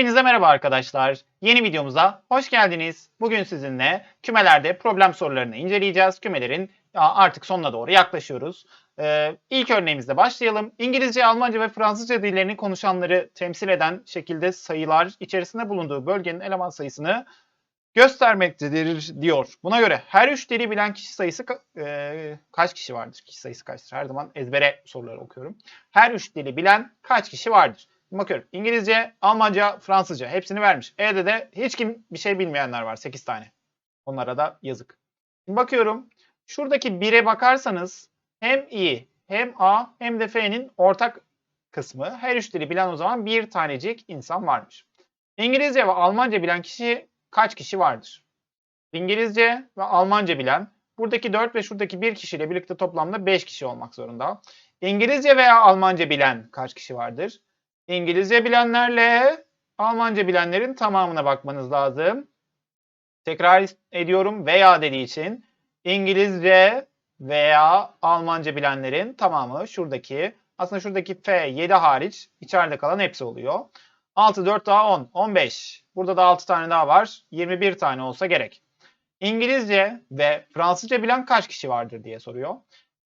Hepinize merhaba arkadaşlar. Yeni videomuza hoş geldiniz. Bugün sizinle kümelerde problem sorularını inceleyeceğiz. Kümelerin artık sonuna doğru yaklaşıyoruz. Ee, ilk örneğimizle başlayalım. İngilizce, Almanca ve Fransızca dillerini konuşanları temsil eden şekilde sayılar içerisinde bulunduğu bölgenin eleman sayısını göstermektedir diyor. Buna göre her üç dili bilen kişi sayısı e, kaç kişi vardır? Kişi sayısı kaçtır? Her zaman ezbere soruları okuyorum. Her üç dili bilen kaç kişi vardır? Bakıyorum. İngilizce, Almanca, Fransızca hepsini vermiş. E'de de hiç kim bir şey bilmeyenler var. 8 tane. Onlara da yazık. Şimdi bakıyorum. Şuradaki 1'e bakarsanız hem I hem A hem de F'nin ortak kısmı. Her üç dili bilen o zaman bir tanecik insan varmış. İngilizce ve Almanca bilen kişi kaç kişi vardır? İngilizce ve Almanca bilen buradaki 4 ve şuradaki 1 kişiyle birlikte toplamda 5 kişi olmak zorunda. İngilizce veya Almanca bilen kaç kişi vardır? İngilizce bilenlerle Almanca bilenlerin tamamına bakmanız lazım. Tekrar ediyorum veya dediği için İngilizce veya Almanca bilenlerin tamamı şuradaki aslında şuradaki F 7 hariç içeride kalan hepsi oluyor. 6 4 daha 10 15. Burada da 6 tane daha var. 21 tane olsa gerek. İngilizce ve Fransızca bilen kaç kişi vardır diye soruyor.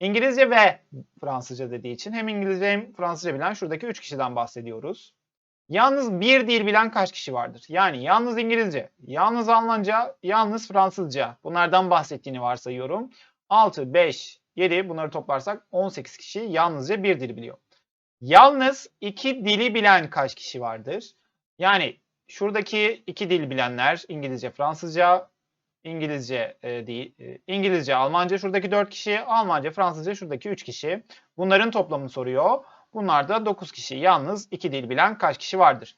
İngilizce ve Fransızca dediği için hem İngilizce hem Fransızca bilen şuradaki 3 kişiden bahsediyoruz. Yalnız bir dil bilen kaç kişi vardır? Yani yalnız İngilizce, yalnız Almanca, yalnız Fransızca. Bunlardan bahsettiğini varsayıyorum. 6, 5, 7 bunları toplarsak 18 kişi yalnızca bir dil biliyor. Yalnız iki dili bilen kaç kişi vardır? Yani şuradaki iki dil bilenler İngilizce, Fransızca, İngilizce e, değil, e, İngilizce, Almanca şuradaki 4 kişi, Almanca, Fransızca şuradaki 3 kişi. Bunların toplamını soruyor. Bunlar da 9 kişi. Yalnız 2 dil bilen kaç kişi vardır?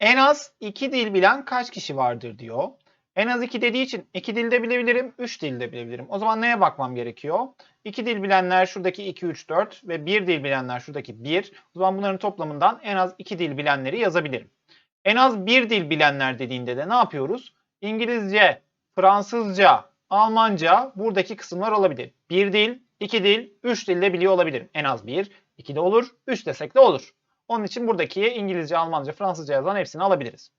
En az 2 dil bilen kaç kişi vardır diyor. En az 2 dediği için 2 dilde bilebilirim, 3 dilde bilebilirim. O zaman neye bakmam gerekiyor? 2 dil bilenler şuradaki 2, 3, 4 ve 1 dil bilenler şuradaki 1. O zaman bunların toplamından en az 2 dil bilenleri yazabilirim. En az 1 dil bilenler dediğinde de ne yapıyoruz? İngilizce, Fransızca, Almanca buradaki kısımlar olabilir. Bir dil, iki dil, üç dil de biliyor olabilirim. En az bir, iki de olur, üç desek de olur. Onun için buradaki İngilizce, Almanca, Fransızca yazan hepsini alabiliriz.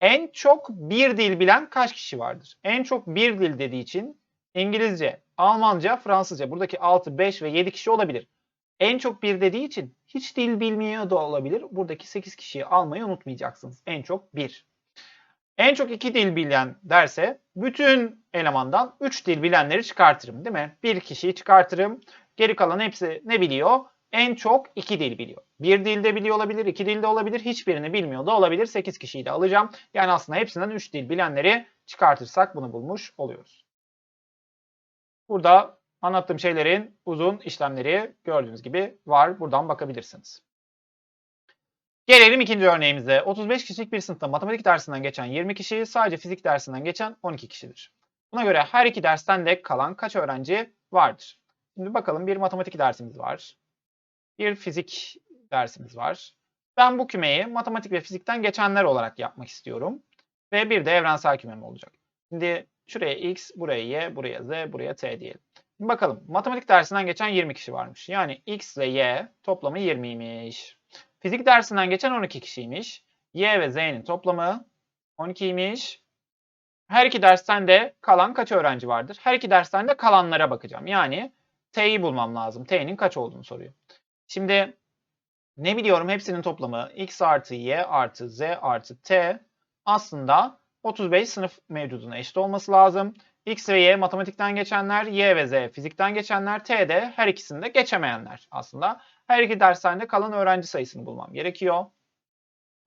En çok bir dil bilen kaç kişi vardır? En çok bir dil dediği için İngilizce, Almanca, Fransızca buradaki 6, 5 ve 7 kişi olabilir. En çok bir dediği için hiç dil bilmiyor da olabilir. Buradaki 8 kişiyi almayı unutmayacaksınız. En çok bir. En çok iki dil bilen derse bütün elemandan 3 dil bilenleri çıkartırım değil mi? Bir kişiyi çıkartırım. Geri kalan hepsi ne biliyor? En çok iki dil biliyor. Bir dilde biliyor olabilir, iki dilde olabilir, hiçbirini bilmiyor da olabilir. 8 kişiyi de alacağım. Yani aslında hepsinden 3 dil bilenleri çıkartırsak bunu bulmuş oluyoruz. Burada anlattığım şeylerin uzun işlemleri gördüğünüz gibi var. Buradan bakabilirsiniz. Gelelim ikinci örneğimize. 35 kişilik bir sınıfta matematik dersinden geçen 20 kişi, sadece fizik dersinden geçen 12 kişidir. Buna göre her iki dersten de kalan kaç öğrenci vardır? Şimdi bakalım bir matematik dersimiz var. Bir fizik dersimiz var. Ben bu kümeyi matematik ve fizikten geçenler olarak yapmak istiyorum. Ve bir de evrensel kümem olacak. Şimdi şuraya x, buraya y, buraya z, buraya t diyelim. Şimdi bakalım matematik dersinden geçen 20 kişi varmış. Yani x ile y toplamı 20'ymiş. Fizik dersinden geçen 12 kişiymiş. Y ve Z'nin toplamı 12'ymiş. Her iki dersten de kalan kaç öğrenci vardır? Her iki dersten de kalanlara bakacağım. Yani T'yi bulmam lazım. T'nin kaç olduğunu soruyor. Şimdi ne biliyorum hepsinin toplamı x artı y artı z artı t aslında 35 sınıf mevcuduna eşit olması lazım. X ve Y matematikten geçenler, Y ve Z fizikten geçenler, T de her ikisinde geçemeyenler aslında. Her iki derslerde kalan öğrenci sayısını bulmam gerekiyor.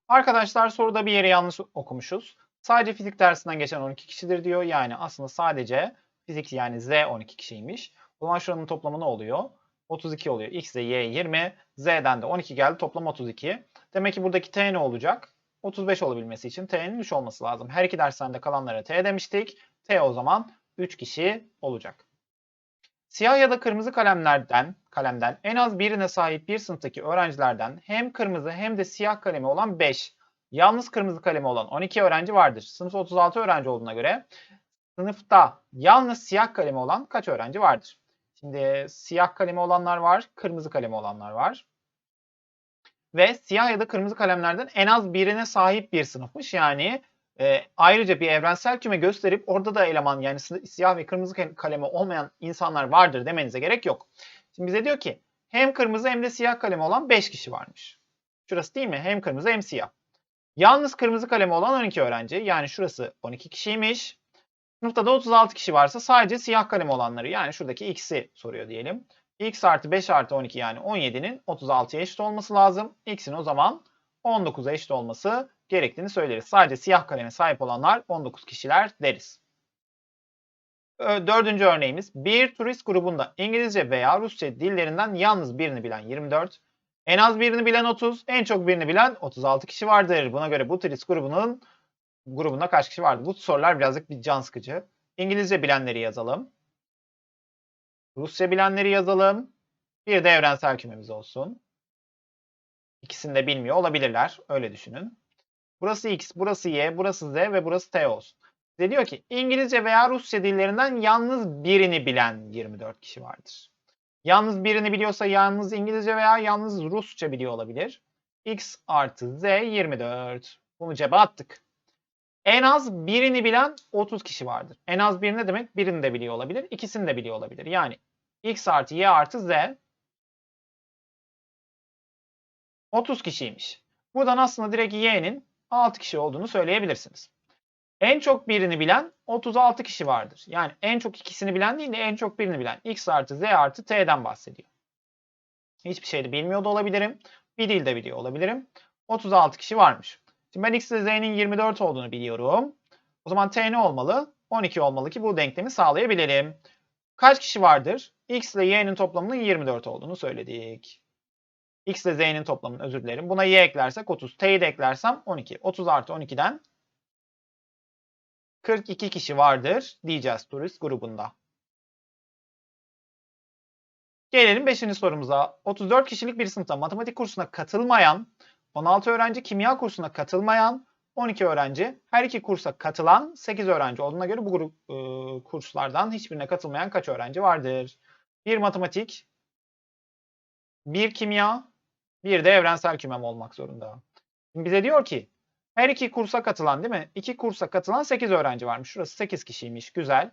Arkadaşlar soruda bir yeri yanlış okumuşuz. Sadece fizik dersinden geçen 12 kişidir diyor. Yani aslında sadece fizik yani Z 12 kişiymiş. O zaman şuranın toplamı ne oluyor? 32 oluyor. X ile Y 20, Z'den de 12 geldi. Toplam 32. Demek ki buradaki T ne olacak? 35 olabilmesi için T'nin 3 olması lazım. Her iki dersten de kalanlara T demiştik. T o zaman 3 kişi olacak. Siyah ya da kırmızı kalemlerden, kalemden en az birine sahip bir sınıftaki öğrencilerden hem kırmızı hem de siyah kalemi olan 5, yalnız kırmızı kalemi olan 12 öğrenci vardır. Sınıfta 36 öğrenci olduğuna göre sınıfta yalnız siyah kalemi olan kaç öğrenci vardır? Şimdi siyah kalemi olanlar var, kırmızı kalemi olanlar var. ve siyah ya da kırmızı kalemlerden en az birine sahip bir sınıfmış. Yani e, ayrıca bir evrensel küme gösterip orada da eleman yani siyah ve kırmızı kal- kalemi olmayan insanlar vardır demenize gerek yok. Şimdi bize diyor ki hem kırmızı hem de siyah kalemi olan 5 kişi varmış. Şurası değil mi? Hem kırmızı hem siyah. Yalnız kırmızı kalemi olan 12 öğrenci. Yani şurası 12 kişiymiş. Sınıfta da 36 kişi varsa sadece siyah kalemi olanları yani şuradaki x'i soruyor diyelim. x artı 5 artı 12 yani 17'nin 36'ya eşit olması lazım. x'in o zaman 19'a eşit olması gerektiğini söyleriz. Sadece siyah kaleme sahip olanlar 19 kişiler deriz. Ö- Dördüncü örneğimiz bir turist grubunda İngilizce veya Rusça dillerinden yalnız birini bilen 24, en az birini bilen 30, en çok birini bilen 36 kişi vardır. Buna göre bu turist grubunun grubunda kaç kişi vardır? Bu sorular birazcık bir can sıkıcı. İngilizce bilenleri yazalım. Rusça bilenleri yazalım. Bir de evrensel kümemiz olsun. İkisini de bilmiyor olabilirler. Öyle düşünün. Burası X, burası Y, burası Z ve burası T olsun. Size diyor ki İngilizce veya Rusça dillerinden yalnız birini bilen 24 kişi vardır. Yalnız birini biliyorsa yalnız İngilizce veya yalnız Rusça biliyor olabilir. X artı Z 24. Bunu cebe attık. En az birini bilen 30 kişi vardır. En az bir ne demek? Birini de biliyor olabilir. ikisini de biliyor olabilir. Yani X artı Y artı Z 30 kişiymiş. Buradan aslında direkt Y'nin 6 kişi olduğunu söyleyebilirsiniz. En çok birini bilen 36 kişi vardır. Yani en çok ikisini bilen değil de en çok birini bilen X artı Z artı T'den bahsediyor. Hiçbir şey de bilmiyor da olabilirim. Bir dil de biliyor olabilirim. 36 kişi varmış. Şimdi ben X ile Z'nin 24 olduğunu biliyorum. O zaman T ne olmalı? 12 olmalı ki bu denklemi sağlayabilelim. Kaç kişi vardır? X ile Y'nin toplamının 24 olduğunu söyledik. X ile Z'nin toplamının özür dilerim. Buna Y eklersek 30. T'yi de eklersem 12. 30 artı 12'den 42 kişi vardır diyeceğiz turist grubunda. Gelelim 5. sorumuza. 34 kişilik bir sınıfta matematik kursuna katılmayan, 16 öğrenci kimya kursuna katılmayan, 12 öğrenci her iki kursa katılan 8 öğrenci olduğuna göre bu grup e, kurslardan hiçbirine katılmayan kaç öğrenci vardır? Bir matematik, bir kimya, bir de evrensel kümem olmak zorunda. Şimdi bize diyor ki her iki kursa katılan değil mi? İki kursa katılan 8 öğrenci varmış. Şurası 8 kişiymiş. Güzel.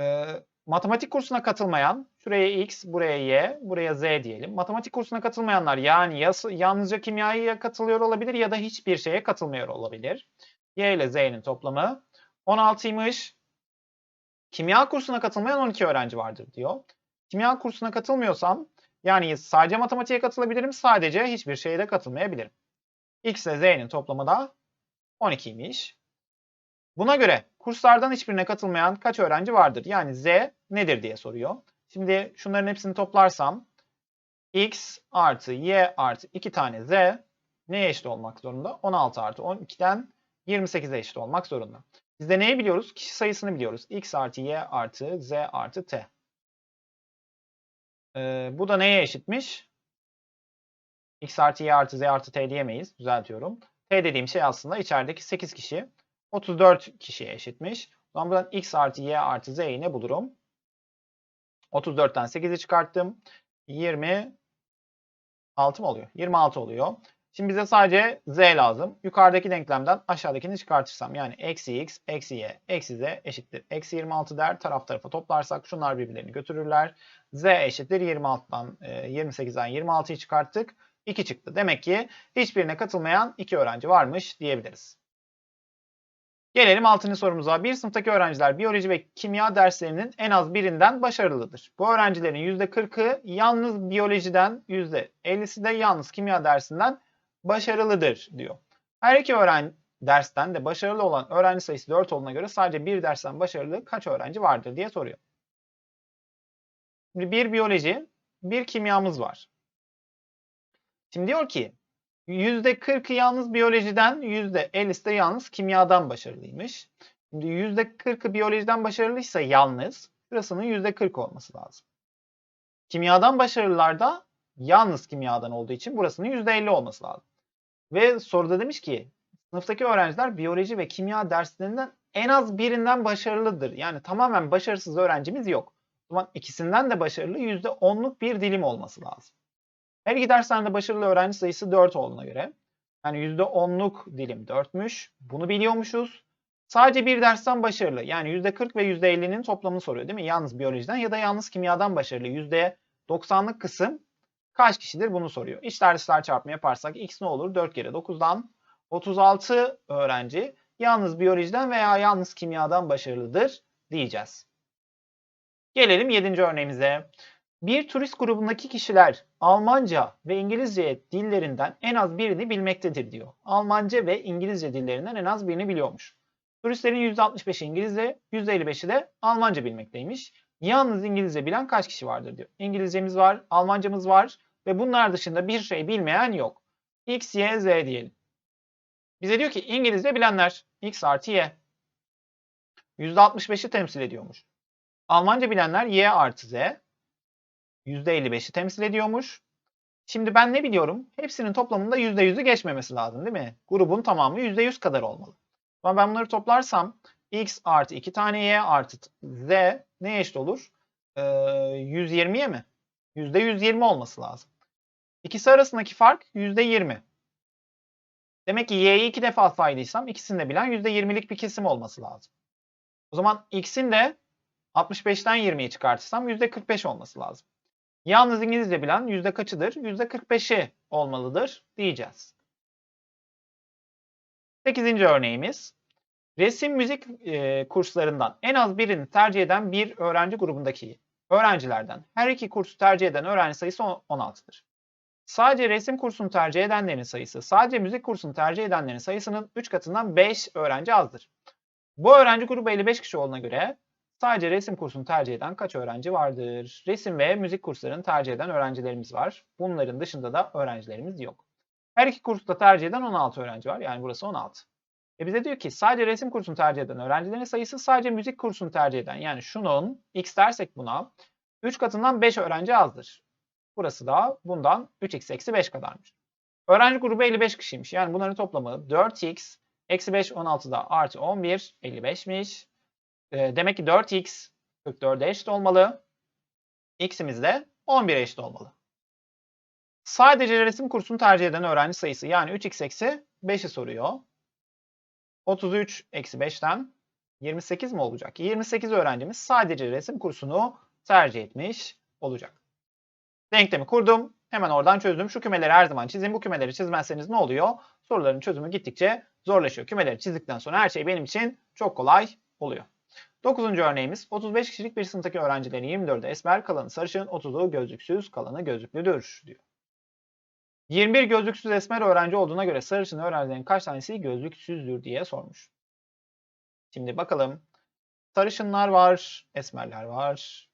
Ee, matematik kursuna katılmayan, şuraya X, buraya Y, buraya Z diyelim. Matematik kursuna katılmayanlar yani ya, yalnızca kimyaya katılıyor olabilir ya da hiçbir şeye katılmıyor olabilir. Y ile Z'nin toplamı 16'ymış. Kimya kursuna katılmayan 12 öğrenci vardır diyor. Kimya kursuna katılmıyorsam yani sadece matematiğe katılabilirim, sadece hiçbir şeye de katılmayabilirim. X ile Z'nin toplamı da 12'ymiş. Buna göre kurslardan hiçbirine katılmayan kaç öğrenci vardır? Yani Z nedir diye soruyor. Şimdi şunların hepsini toplarsam X artı Y artı 2 tane Z neye eşit olmak zorunda? 16 artı 12'den 28'e eşit olmak zorunda. Biz de neyi biliyoruz? Kişi sayısını biliyoruz. X artı Y artı Z artı T. Bu da neye eşitmiş? X artı Y artı Z artı T diyemeyiz. Düzeltiyorum. T dediğim şey aslında içerideki 8 kişi 34 kişiye eşitmiş. O zaman buradan X artı Y artı Z'yi ne bulurum? 34'ten 8'i çıkarttım. 26 mı oluyor? 26 oluyor. Şimdi bize sadece Z lazım. Yukarıdaki denklemden aşağıdakini çıkartırsam yani eksi X, eksi Y, eksi Z eşittir. Eksi 26 der taraf tarafa toplarsak şunlar birbirlerini götürürler. Z eşittir 26'dan 28'den 26'yı çıkarttık. 2 çıktı. Demek ki hiçbirine katılmayan 2 öğrenci varmış diyebiliriz. Gelelim 6. sorumuza. Bir sınıftaki öğrenciler biyoloji ve kimya derslerinin en az birinden başarılıdır. Bu öğrencilerin %40'ı yalnız biyolojiden, %50'si de yalnız kimya dersinden başarılıdır diyor. Her iki öğrenci dersten de başarılı olan öğrenci sayısı 4 olduğuna göre sadece bir dersten başarılı kaç öğrenci vardır diye soruyor. Şimdi bir biyoloji, bir kimyamız var. Şimdi diyor ki %40'ı yalnız biyolojiden, %50'si de yalnız kimyadan başarılıymış. Şimdi %40'ı biyolojiden başarılıysa yalnız, şurasının %40 olması lazım. Kimyadan başarılılar da yalnız kimyadan olduğu için burasının %50 olması lazım. Ve soruda demiş ki sınıftaki öğrenciler biyoloji ve kimya derslerinden en az birinden başarılıdır. Yani tamamen başarısız öğrencimiz yok. O zaman ikisinden de başarılı %10'luk bir dilim olması lazım. Her iki dersten de başarılı öğrenci sayısı 4 olduğuna göre yani %10'luk dilim 4'müş. Bunu biliyormuşuz. Sadece bir dersten başarılı. Yani %40 ve %50'nin toplamını soruyor değil mi? Yalnız biyolojiden ya da yalnız kimyadan başarılı. %90'lık kısım kaç kişidir bunu soruyor. İçler dışlar çarpımı yaparsak x ne olur? 4 kere 9'dan 36 öğrenci yalnız biyolojiden veya yalnız kimyadan başarılıdır diyeceğiz. Gelelim 7. örneğimize. Bir turist grubundaki kişiler Almanca ve İngilizce dillerinden en az birini bilmektedir diyor. Almanca ve İngilizce dillerinden en az birini biliyormuş. Turistlerin %65'i İngilizce, %55'i de Almanca bilmekteymiş. Yalnız İngilizce bilen kaç kişi vardır diyor. İngilizcemiz var, Almancamız var ve bunlar dışında bir şey bilmeyen yok. X, Y, Z diyelim. Bize diyor ki İngilizce bilenler X artı Y. %65'i temsil ediyormuş. Almanca bilenler Y artı Z. %55'i temsil ediyormuş. Şimdi ben ne biliyorum? Hepsinin toplamında %100'ü geçmemesi lazım değil mi? Grubun tamamı %100 kadar olmalı. Ama ben bunları toplarsam x artı 2 tane y artı z ne eşit olur? Ee, 120'ye mi? %120 olması lazım. İkisi arasındaki fark %20. Demek ki y'yi iki defa saydıysam ikisini de bilen %20'lik bir kesim olması lazım. O zaman x'in de 65'ten 20'yi çıkartırsam %45 olması lazım. Yalnız İngilizce bilen yüzde kaçıdır? %45'i olmalıdır diyeceğiz. 8. örneğimiz. Resim müzik e, kurslarından en az birini tercih eden bir öğrenci grubundaki öğrencilerden her iki kursu tercih eden öğrenci sayısı 16'dır. Sadece resim kursunu tercih edenlerin sayısı, sadece müzik kursunu tercih edenlerin sayısının 3 katından 5 öğrenci azdır. Bu öğrenci grubu 55 kişi olduğuna göre sadece resim kursunu tercih eden kaç öğrenci vardır? Resim ve müzik kurslarını tercih eden öğrencilerimiz var. Bunların dışında da öğrencilerimiz yok. Her iki kursta tercih eden 16 öğrenci var. Yani burası 16. E bize diyor ki sadece resim kursunu tercih eden öğrencilerin sayısı sadece müzik kursunu tercih eden yani şunun x dersek buna 3 katından 5 öğrenci azdır. Burası da bundan 3x eksi 5 kadarmış. Öğrenci grubu 55 kişiymiş. Yani bunların toplamı 4x eksi 5 16'da artı 11 55'miş. E, demek ki 4x 44'e eşit olmalı. x'imiz de 11'e eşit olmalı. Sadece resim kursunu tercih eden öğrenci sayısı yani 3x eksi 5'i soruyor. 33 eksi 5'ten 28 mi olacak? 28 öğrencimiz sadece resim kursunu tercih etmiş olacak. Denklemi kurdum. Hemen oradan çözdüm. Şu kümeleri her zaman çizin. Bu kümeleri çizmezseniz ne oluyor? Soruların çözümü gittikçe zorlaşıyor. Kümeleri çizdikten sonra her şey benim için çok kolay oluyor. 9. örneğimiz 35 kişilik bir sınıftaki öğrencilerin 24'ü esmer, kalanı sarışın, 30'u gözlüksüz, kalanı gözlüklüdür diyor. 21 gözlüksüz esmer öğrenci olduğuna göre sarışın öğrencilerin kaç tanesi gözlüksüzdür diye sormuş. Şimdi bakalım. Sarışınlar var, esmerler var.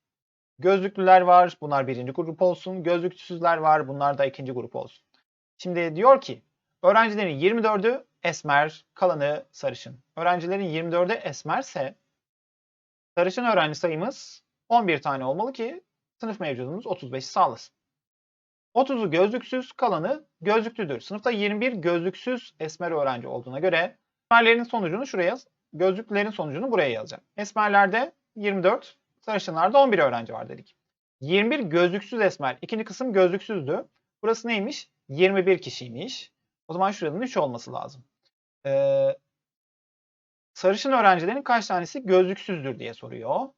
Gözlüklüler var, bunlar birinci grup olsun. Gözlüksüzler var, bunlar da ikinci grup olsun. Şimdi diyor ki, öğrencilerin 24'ü esmer, kalanı sarışın. Öğrencilerin 24'ü esmerse, sarışın öğrenci sayımız 11 tane olmalı ki sınıf mevcudumuz 35'i sağlasın. 30'u gözlüksüz, kalanı gözlüklüdür. Sınıfta 21 gözlüksüz esmer öğrenci olduğuna göre esmerlerin sonucunu şuraya yaz. Gözlüklülerin sonucunu buraya yazacağım. Esmerlerde 24, sarışınlarda 11 öğrenci var dedik. 21 gözlüksüz esmer. İkinci kısım gözlüksüzdü. Burası neymiş? 21 kişiymiş. O zaman şuranın 3 olması lazım. Ee, sarışın öğrencilerin kaç tanesi gözlüksüzdür diye soruyor.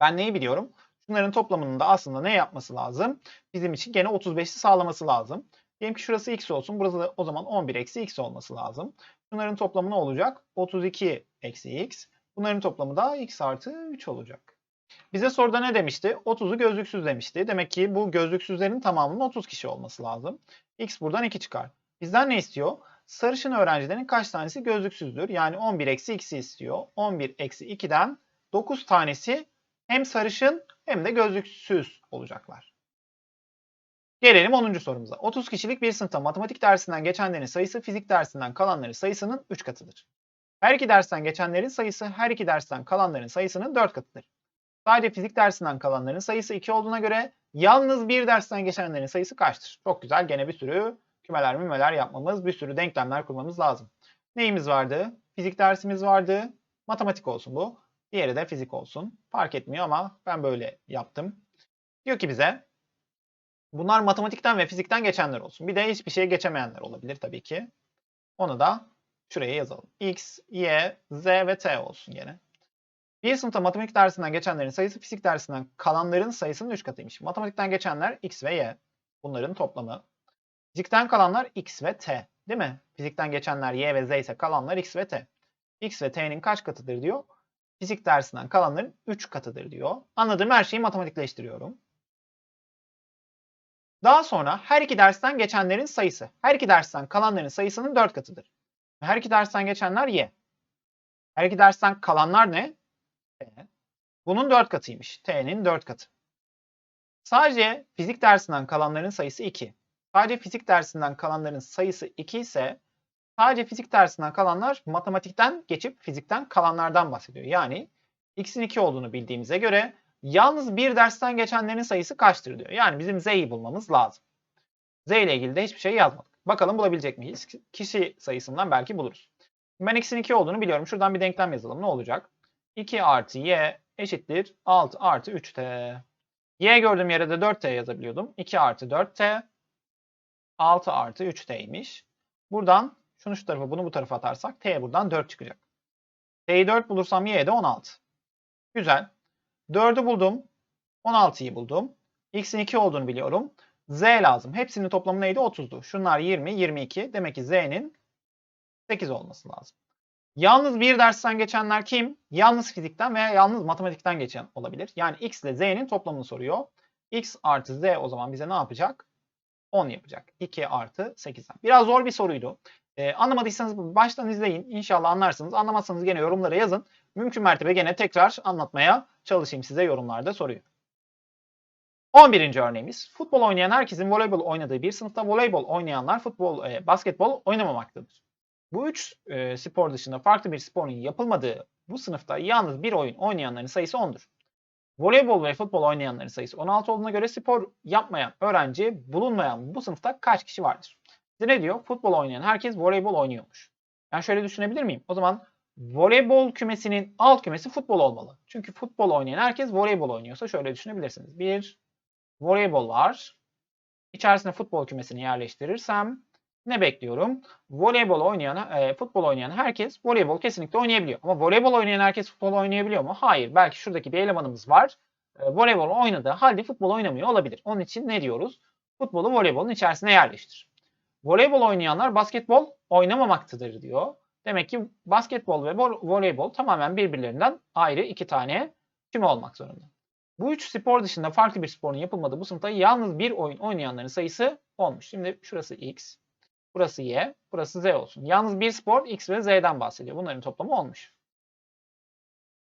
Ben neyi biliyorum? Bunların toplamının da aslında ne yapması lazım? Bizim için gene 35'i sağlaması lazım. Diyelim ki şurası x olsun. Burası da o zaman 11 eksi x olması lazım. Bunların toplamı ne olacak? 32 eksi x. Bunların toplamı da x artı 3 olacak. Bize soruda ne demişti? 30'u gözlüksüz demişti. Demek ki bu gözlüksüzlerin tamamının 30 kişi olması lazım. x buradan 2 çıkar. Bizden ne istiyor? Sarışın öğrencilerin kaç tanesi gözlüksüzdür? Yani 11 eksi x'i istiyor. 11 eksi 2'den 9 tanesi hem sarışın hem de gözlüksüz olacaklar. Gelelim 10. sorumuza. 30 kişilik bir sınıfta matematik dersinden geçenlerin sayısı fizik dersinden kalanların sayısının 3 katıdır. Her iki dersten geçenlerin sayısı her iki dersten kalanların sayısının 4 katıdır. Sadece fizik dersinden kalanların sayısı 2 olduğuna göre yalnız bir dersten geçenlerin sayısı kaçtır? Çok güzel. Gene bir sürü kümeler mümeler yapmamız, bir sürü denklemler kurmamız lazım. Neyimiz vardı? Fizik dersimiz vardı. Matematik olsun bu. Diğeri de fizik olsun. Fark etmiyor ama ben böyle yaptım. Diyor ki bize Bunlar matematikten ve fizikten geçenler olsun. Bir de hiçbir şey geçemeyenler olabilir tabii ki. Onu da şuraya yazalım. X, Y, Z ve T olsun gene. Bir sınıfta matematik dersinden geçenlerin sayısı fizik dersinden kalanların sayısının 3 katıymış. Matematikten geçenler X ve Y. Bunların toplamı. Fizikten kalanlar X ve T. Değil mi? Fizikten geçenler Y ve Z ise kalanlar X ve T. X ve T'nin kaç katıdır diyor. Fizik dersinden kalanların 3 katıdır diyor. Anladığım her şeyi matematikleştiriyorum. Daha sonra her iki dersten geçenlerin sayısı. Her iki dersten kalanların sayısının 4 katıdır. Her iki dersten geçenler Y. Her iki dersten kalanlar ne? T. Bunun 4 katıymış. T'nin 4 katı. Sadece fizik dersinden kalanların sayısı 2. Sadece fizik dersinden kalanların sayısı 2 ise sadece fizik dersinden kalanlar matematikten geçip fizikten kalanlardan bahsediyor. Yani x'in 2 olduğunu bildiğimize göre yalnız bir dersten geçenlerin sayısı kaçtır diyor. Yani bizim z'yi bulmamız lazım. z ile ilgili de hiçbir şey yazmadık. Bakalım bulabilecek miyiz? Kişi sayısından belki buluruz. Ben x'in 2 olduğunu biliyorum. Şuradan bir denklem yazalım. Ne olacak? 2 artı y eşittir 6 artı 3t. y gördüğüm yere de 4t yazabiliyordum. 2 artı 4t 6 artı 3t'ymiş. Buradan şunu şu tarafa bunu bu tarafa atarsak t buradan 4 çıkacak. t'yi 4 bulursam y de 16. Güzel. 4'ü buldum. 16'yı buldum. x'in 2 olduğunu biliyorum. Z lazım. Hepsinin toplamı neydi? 30'du. Şunlar 20, 22. Demek ki z'nin 8 olması lazım. Yalnız bir dersten geçenler kim? Yalnız fizikten veya yalnız matematikten geçen olabilir. Yani x ile z'nin toplamını soruyor. x artı z o zaman bize ne yapacak? 10 yapacak. 2 artı 8'den. Biraz zor bir soruydu. Ee, anlamadıysanız baştan izleyin. İnşallah anlarsınız. Anlamazsanız gene yorumlara yazın. Mümkün mertebe gene tekrar anlatmaya çalışayım size yorumlarda soruyu. 11. örneğimiz. Futbol oynayan herkesin voleybol oynadığı bir sınıfta voleybol oynayanlar futbol, e, basketbol oynamamaktadır. Bu üç e, spor dışında farklı bir sporun yapılmadığı bu sınıfta yalnız bir oyun oynayanların sayısı 10'dur. Voleybol ve futbol oynayanların sayısı 16 olduğuna göre spor yapmayan öğrenci bulunmayan bu sınıfta kaç kişi vardır? Bize ne diyor? Futbol oynayan herkes voleybol oynuyormuş. Yani şöyle düşünebilir miyim? O zaman voleybol kümesinin alt kümesi futbol olmalı. Çünkü futbol oynayan herkes voleybol oynuyorsa şöyle düşünebilirsiniz. Bir voleybol var. İçerisine futbol kümesini yerleştirirsem ne bekliyorum? Voleybol oynayan, e, futbol oynayan herkes voleybol kesinlikle oynayabiliyor. Ama voleybol oynayan herkes futbol oynayabiliyor mu? Hayır. Belki şuradaki bir elemanımız var. E, voleybol oynadığı halde futbol oynamıyor olabilir. Onun için ne diyoruz? Futbolu voleybolun içerisine yerleştir. Voleybol oynayanlar basketbol oynamamaktadır diyor. Demek ki basketbol ve voleybol tamamen birbirlerinden ayrı iki tane küme olmak zorunda. Bu üç spor dışında farklı bir sporun yapılmadığı bu sınıfta yalnız bir oyun oynayanların sayısı olmuş. Şimdi şurası x, burası y, burası z olsun. Yalnız bir spor x ve z'den bahsediyor. Bunların toplamı olmuş.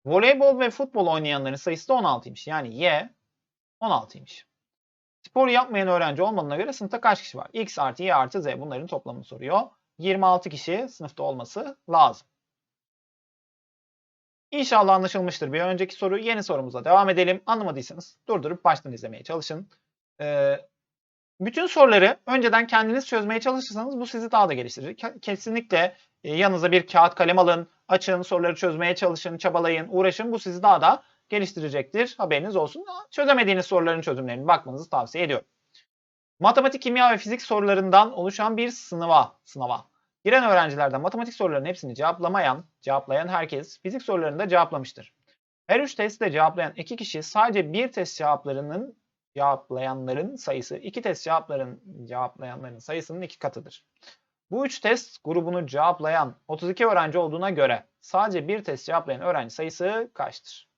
Voleybol ve futbol oynayanların sayısı da 16'ymış. Yani y 16'ymış. Spor yapmayan öğrenci olmadığına göre sınıfta kaç kişi var? X artı Y artı Z bunların toplamını soruyor. 26 kişi sınıfta olması lazım. İnşallah anlaşılmıştır. Bir önceki soru yeni sorumuza devam edelim. Anlamadıysanız durdurup baştan izlemeye çalışın. Ee, bütün soruları önceden kendiniz çözmeye çalışırsanız bu sizi daha da geliştirir. Kesinlikle e, yanınıza bir kağıt kalem alın, açın, soruları çözmeye çalışın, çabalayın, uğraşın. Bu sizi daha da geliştirecektir. Haberiniz olsun. Çözemediğiniz soruların çözümlerini bakmanızı tavsiye ediyorum. Matematik, kimya ve fizik sorularından oluşan bir sınava, sınava. Giren öğrencilerden matematik sorularının hepsini cevaplamayan, cevaplayan herkes fizik sorularını da cevaplamıştır. Her üç testi de cevaplayan iki kişi sadece bir test cevaplarının cevaplayanların sayısı iki test cevapların cevaplayanların sayısının iki katıdır. Bu üç test grubunu cevaplayan 32 öğrenci olduğuna göre sadece bir test cevaplayan öğrenci sayısı kaçtır?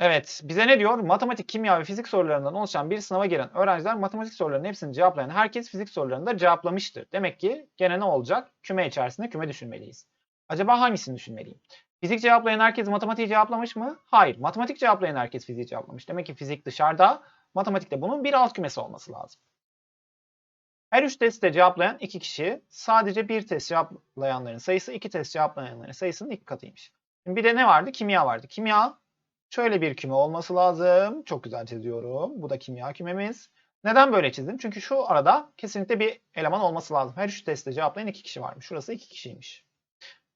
Evet, bize ne diyor? Matematik, kimya ve fizik sorularından oluşan bir sınava giren öğrenciler matematik sorularının hepsini cevaplayan herkes fizik sorularını da cevaplamıştır. Demek ki gene ne olacak? Küme içerisinde küme düşünmeliyiz. Acaba hangisini düşünmeliyim? Fizik cevaplayan herkes matematiği cevaplamış mı? Hayır. Matematik cevaplayan herkes fiziği cevaplamış. Demek ki fizik dışarıda, matematikte bunun bir alt kümesi olması lazım. Her üç testi cevaplayan iki kişi sadece bir test cevaplayanların sayısı iki test cevaplayanların sayısının iki katıymış. Şimdi bir de ne vardı? Kimya vardı. Kimya Şöyle bir küme olması lazım. Çok güzel çiziyorum. Bu da kimya kümemiz. Neden böyle çizdim? Çünkü şu arada kesinlikle bir eleman olması lazım. Her üç testte cevaplayan iki kişi varmış. Şurası iki kişiymiş.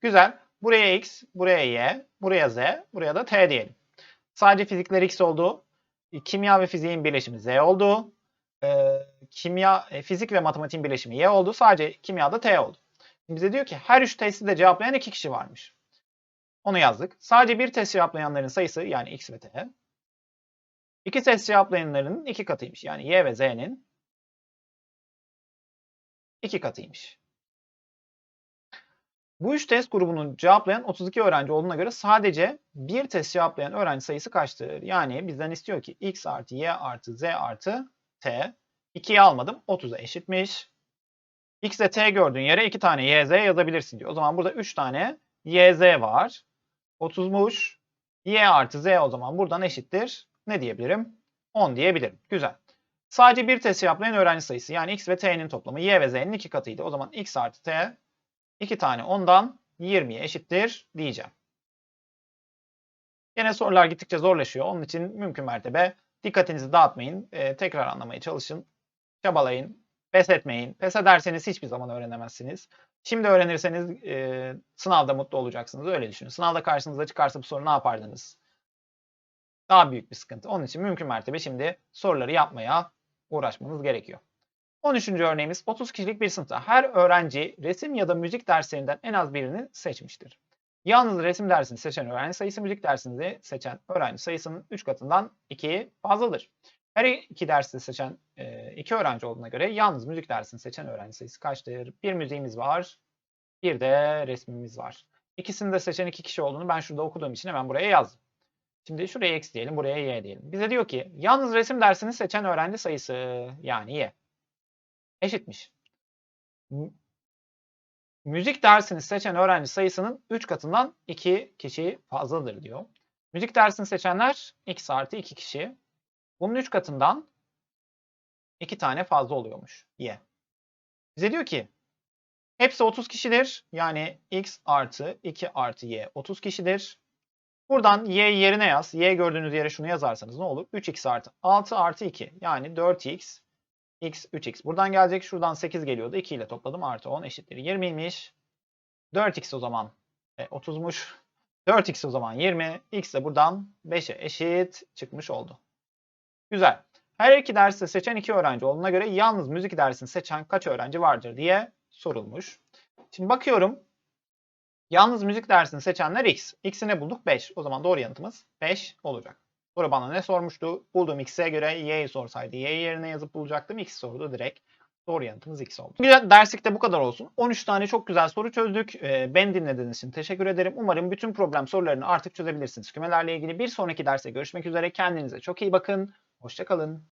Güzel. Buraya x, buraya y, buraya z, buraya da t diyelim. Sadece fizikler x oldu. kimya ve fiziğin birleşimi Z oldu. Ee, kimya, e, fizik ve matematiğin birleşimi Y oldu. Sadece kimyada T oldu. Şimdi bize diyor ki her üç testi de cevaplayan iki kişi varmış. Onu yazdık. Sadece bir test cevaplayanların sayısı yani X ve T. İki test cevaplayanların iki katıymış. Yani Y ve Z'nin iki katıymış. Bu üç test grubunun cevaplayan 32 öğrenci olduğuna göre sadece bir test cevaplayan öğrenci sayısı kaçtır? Yani bizden istiyor ki x artı y artı z artı t. 2'yi almadım. 30'a eşitmiş. x ile t gördüğün yere 2 tane y, z yazabilirsin diyor. O zaman burada 3 tane y, z var. 30'muş. y artı z o zaman buradan eşittir. Ne diyebilirim? 10 diyebilirim. Güzel. Sadece bir test cevaplayan öğrenci sayısı yani x ve t'nin toplamı y ve z'nin iki katıydı. O zaman x artı t 2 tane 10'dan 20'ye eşittir diyeceğim. Yine sorular gittikçe zorlaşıyor. Onun için mümkün mertebe dikkatinizi dağıtmayın. Ee, tekrar anlamaya çalışın. Çabalayın. Pes etmeyin. Pes ederseniz hiçbir zaman öğrenemezsiniz. Şimdi öğrenirseniz e, sınavda mutlu olacaksınız. Öyle düşünün. Sınavda karşınıza çıkarsa bu soru ne yapardınız? Daha büyük bir sıkıntı. Onun için mümkün mertebe şimdi soruları yapmaya uğraşmanız gerekiyor. 13. örneğimiz 30 kişilik bir sınıfta her öğrenci resim ya da müzik derslerinden en az birini seçmiştir. Yalnız resim dersini seçen öğrenci sayısı müzik dersini seçen öğrenci sayısının 3 katından 2 fazladır. Her iki dersi seçen 2 öğrenci olduğuna göre yalnız müzik dersini seçen öğrenci sayısı kaçtır? Bir müziğimiz var, bir de resmimiz var. İkisini de seçen 2 kişi olduğunu ben şurada okuduğum için hemen buraya yazdım. Şimdi şuraya x diyelim, buraya y diyelim. Bize diyor ki yalnız resim dersini seçen öğrenci sayısı yani y eşitmiş. Müzik dersini seçen öğrenci sayısının 3 katından 2 kişi fazladır diyor. Müzik dersini seçenler x artı 2 kişi. Bunun 3 katından 2 tane fazla oluyormuş y. Bize diyor ki hepsi 30 kişidir. Yani x artı 2 artı y 30 kişidir. Buradan y yerine yaz. y gördüğünüz yere şunu yazarsanız ne olur? 3x artı 6 artı 2 yani 4x x 3x. Buradan gelecek. Şuradan 8 geliyordu. 2 ile topladım. Artı 10 eşittir 20'ymiş. 4x o zaman e, 30'muş. 4x o zaman 20. x de buradan 5'e eşit çıkmış oldu. Güzel. Her iki dersi seçen iki öğrenci olduğuna göre yalnız müzik dersini seçen kaç öğrenci vardır diye sorulmuş. Şimdi bakıyorum. Yalnız müzik dersini seçenler x. x'i ne bulduk? 5. O zaman doğru yanıtımız 5 olacak. Soru bana ne sormuştu? Bulduğum x'e göre y'yi sorsaydı y yerine yazıp bulacaktım. x sordu direkt. Doğru yanıtımız x oldu. Güzel, derslikte bu kadar olsun. 13 tane çok güzel soru çözdük. Ee, Ben dinlediğiniz için teşekkür ederim. Umarım bütün problem sorularını artık çözebilirsiniz. Kümelerle ilgili bir sonraki derste görüşmek üzere. Kendinize çok iyi bakın. Hoşçakalın.